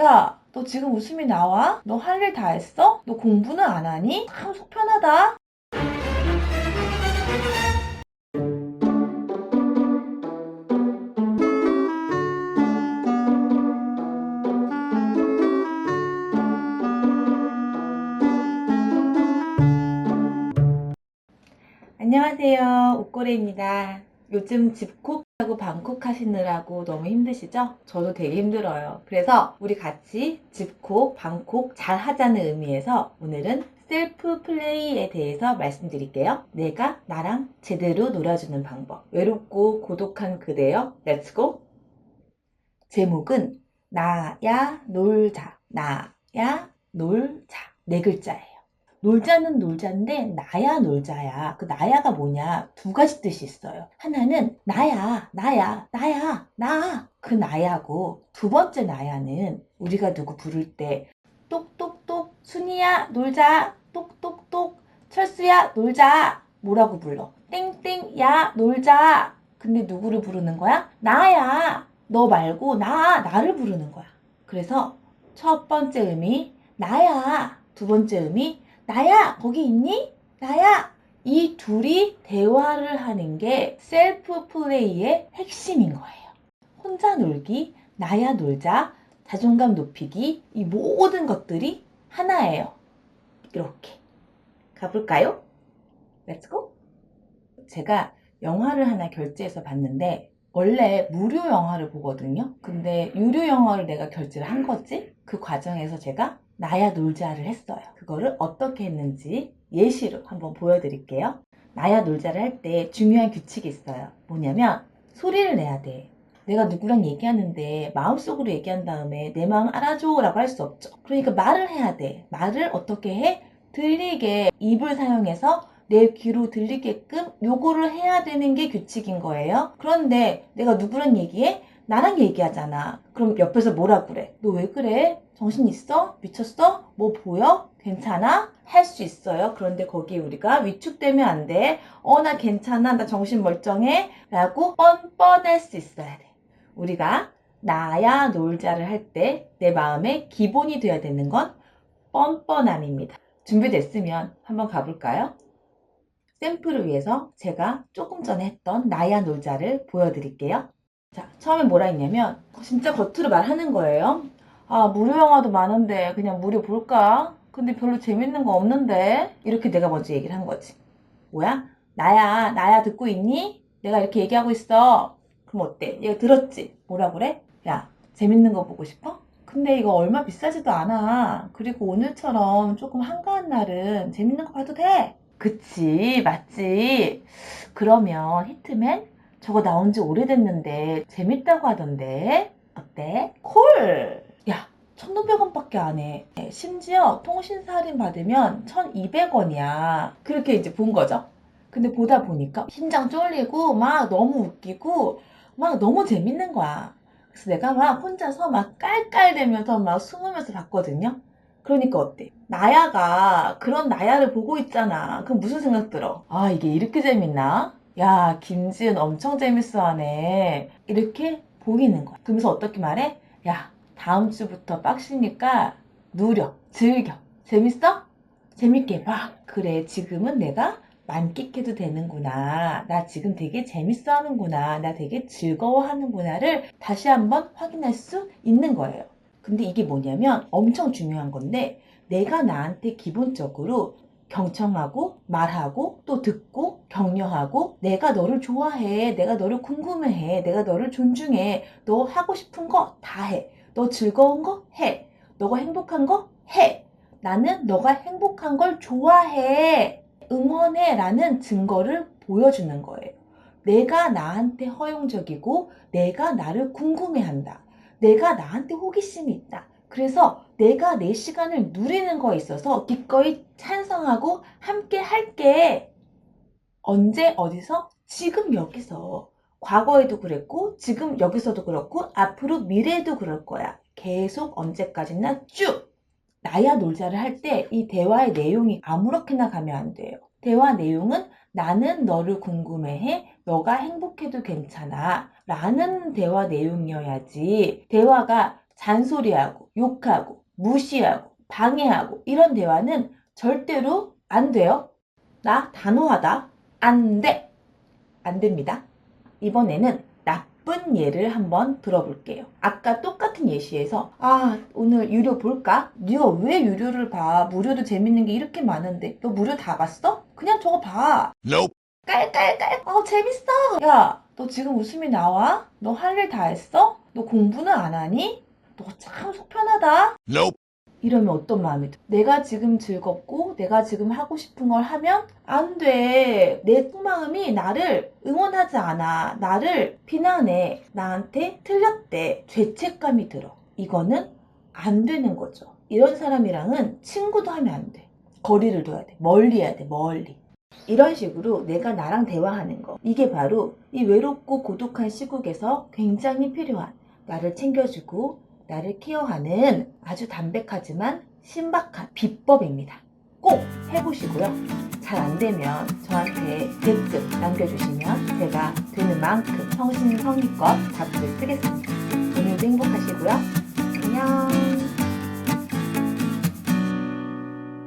야, 너 지금 웃음이 나와? 너 할 일 다 했어? 너 공부는 안 하니? 참 속편하다. 안녕하세요. 옥고래입니다. 요즘 집콕 하고 방콕 하시느라고 너무 힘드시죠? 저도 되게 힘들어요. 그래서 우리 같이 집콕, 방콕 잘 하자는 의미에서 오늘은 셀프 플레이에 대해서 말씀드릴게요. 내가 나랑 제대로 놀아주는 방법. 외롭고 고독한 그대여. 렛츠고! 제목은 나야 놀자. 나야 놀자. 네 글자예요. 놀자는 놀자인데 나야 놀자야. 그 나야가 뭐냐? 두 가지 뜻이 있어요. 하나는 나야, 나야, 나야, 나. 그 나야고 두 번째 나야는 우리가 누구 부를 때 똑똑똑 순이야 놀자. 똑똑똑 철수야 놀자. 뭐라고 불러? 땡땡 야 놀자. 근데 누구를 부르는 거야? 나야. 너 말고 나, 나를 부르는 거야. 그래서 첫 번째 의미 나야. 두 번째 의미 나야, 거기 있니? 나야! 이 둘이 대화를 하는 게 셀프 플레이의 핵심인 거예요. 혼자 놀기, 나야 놀자, 자존감 높이기, 이 모든 것들이 하나예요. 이렇게. 가볼까요? 렛츠고! 제가 영화를 하나 결제해서 봤는데, 원래 무료 영화를 보거든요. 근데 유료 영화를 내가 결제를 한 거지? 그 과정에서 제가 나야 놀자를 했어요. 그거를 어떻게 했는지 예시로 한번 보여드릴게요. 나야 놀자를 할 때 중요한 규칙이 있어요. 뭐냐면 소리를 내야 돼. 내가 누구랑 얘기하는데 마음속으로 얘기한 다음에 내 마음 알아줘 라고 할 수 없죠. 그러니까 말을 해야 돼. 말을 어떻게 해? 들리게 입을 사용해서 내 귀로 들리게끔 요거를 해야 되는 게 규칙인 거예요. 그런데 내가 누구랑 얘기해? 나랑 얘기하잖아. 그럼 옆에서 뭐라 그래? 너 왜 그래? 정신 있어? 미쳤어? 뭐 보여? 괜찮아? 할 수 있어요. 그런데 거기에 우리가 위축되면 안 돼. 어, 나 괜찮아. 나 정신 멀쩡해. 라고 뻔뻔할 수 있어야 돼. 우리가 나야 놀자를 할 때 내 마음의 기본이 되어야 되는 건 뻔뻔함입니다. 준비됐으면 한번 가볼까요? 샘플을 위해서 제가 조금 전에 했던 나야 놀자를 보여드릴게요. 자, 처음에 뭐라 했냐면 진짜 겉으로 말하는 거예요. 아, 무료 영화도 많은데 그냥 무료 볼까? 근데 별로 재밌는 거 없는데 이렇게 내가 먼저 얘기를 한 거지. 뭐야? 나야, 나야 듣고 있니? 내가 이렇게 얘기하고 있어. 그럼 어때? 얘가 들었지? 뭐라 그래? 야, 재밌는 거 보고 싶어? 근데 이거 얼마 비싸지도 않아. 그리고 오늘처럼 조금 한가한 날은 재밌는 거 봐도 돼. 그치, 맞지. 그러면 히트맨 저거 나온 지 오래됐는데 재밌다고 하던데 어때? 콜! 야 1,500원밖에 안 해. 심지어 통신사 할인 받으면 1,200원이야. 그렇게 이제 본 거죠. 근데 보다 보니까 심장 쫄리고 막 너무 웃기고 막 너무 재밌는 거야. 그래서 내가 막 혼자서 막 깔깔대면서 막 숨으면서 봤거든요. 그러니까 어때? 나야가 그런 나야를 보고 있잖아. 그럼 무슨 생각 들어? 아, 이게 이렇게 재밌나? 야, 김지은 엄청 재밌어 하네. 이렇게 보이는 거야. 그러면서 어떻게 말해? 야, 다음 주부터 빡시니까 누려, 즐겨. 재밌어? 재밌게 봐. 그래, 지금은 내가 만끽해도 되는구나. 나 지금 되게 재밌어 하는구나. 나 되게 즐거워 하는구나를 다시 한번 확인할 수 있는 거예요. 근데 이게 뭐냐면 엄청 중요한 건데 내가 나한테 기본적으로 경청하고 말하고 또 듣고 격려하고 내가 너를 좋아해 내가 너를 궁금해해 내가 너를 존중해 너 하고 싶은 거 다 해 너 즐거운 거 해 너가 행복한 거 해 나는 너가 행복한 걸 좋아해 응원해 라는 증거를 보여주는 거예요. 내가 나한테 허용적이고 내가 나를 궁금해한다. 내가 나한테 호기심이 있다 그래서 내가 내 시간을 누리는 거에 있어서 기꺼이 찬성하고 함께 할게. 언제 어디서? 지금 여기서. 과거에도 그랬고 지금 여기서도 그렇고 앞으로 미래에도 그럴 거야. 계속 언제까지나 쭉. 나야 놀자를 할 때 이 대화의 내용이 아무렇게나 가면 안 돼요. 대화 내용은 나는 너를 궁금해해. 너가 행복해도 괜찮아. 라는 대화 내용이어야지. 대화가 잔소리하고 욕하고 무시하고 방해하고 이런 대화는 절대로 안 돼요. 나 단호하다. 안 돼. 안 됩니다. 이번에는 나쁜 예를 한번 들어볼게요. 아까 똑같은 예시에서 아 오늘 유료 볼까? 네가 왜 유료를 봐? 무료도 재밌는 게 이렇게 많은데 너 무료 다 봤어? 그냥 저거 봐. Nope. 깔깔깔. 어 재밌어. 야 너 지금 웃음이 나와? 너 할 일 다 했어? 너 공부는 안 하니? 너 참 속편하다. Nope. 이러면 어떤 마음이 들? 내가 지금 즐겁고 내가 지금 하고 싶은 걸 하면 안 돼. 내 속마음이 나를 응원하지 않아. 나를 비난해. 나한테 틀렸대. 죄책감이 들어. 이거는 안 되는 거죠. 이런 사람이랑은 친구도 하면 안 돼. 거리를 둬야 돼. 멀리 해야 돼. 멀리. 이런 식으로 내가 나랑 대화하는 거. 이게 바로 이 외롭고 고독한 시국에서 굉장히 필요한 나를 챙겨주고 나를 케어하는 아주 담백하지만 신박한 비법입니다. 꼭 해보시고요. 잘 안 되면 저한테 댓글 남겨주시면 제가 되는 만큼 성심성의껏 답글 쓰겠습니다. 오늘도 행복하시고요.